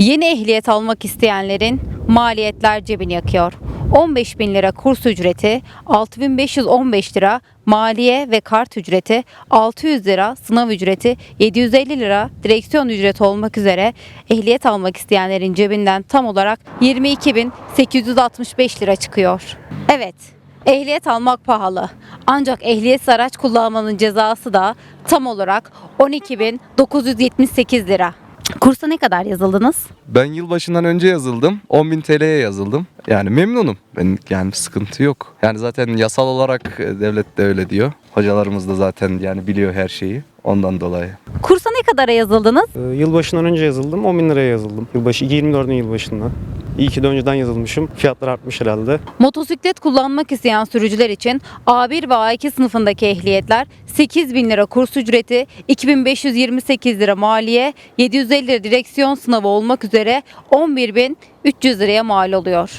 Yeni ehliyet almak isteyenlerin maliyetler cebini yakıyor. 15 bin lira kurs ücreti, 6515 lira maliye ve kart ücreti, 600 lira sınav ücreti, 750 lira direksiyon ücreti olmak üzere ehliyet almak isteyenlerin cebinden tam olarak 22.865 lira çıkıyor. Evet, ehliyet almak pahalı. Ancak ehliyetsiz araç kullanmanın cezası da tam olarak 12.978 lira. Kursa ne kadar yazıldınız? Ben yılbaşından önce yazıldım. 10.000 TL'ye yazıldım. Yani memnunum. Ben yani sıkıntı yok. Yani zaten yasal olarak e, devlet de öyle diyor. Hocalarımız da zaten yani biliyor her şeyi. Ondan dolayı. Kursa ne kadara yazıldınız? Ee, Yılbaşından önce yazıldım. 10 bin liraya yazıldım. Yılbaşı 24'ün yılbaşından. İyi ki de önceden yazılmışım. Fiyatlar artmış herhalde. Motosiklet kullanmak isteyen sürücüler için A1 ve A2 sınıfındaki ehliyetler 8 bin lira kurs ücreti, 2528 lira maliye, 750 lira direksiyon sınavı olmak üzere 11.300 liraya mal oluyor.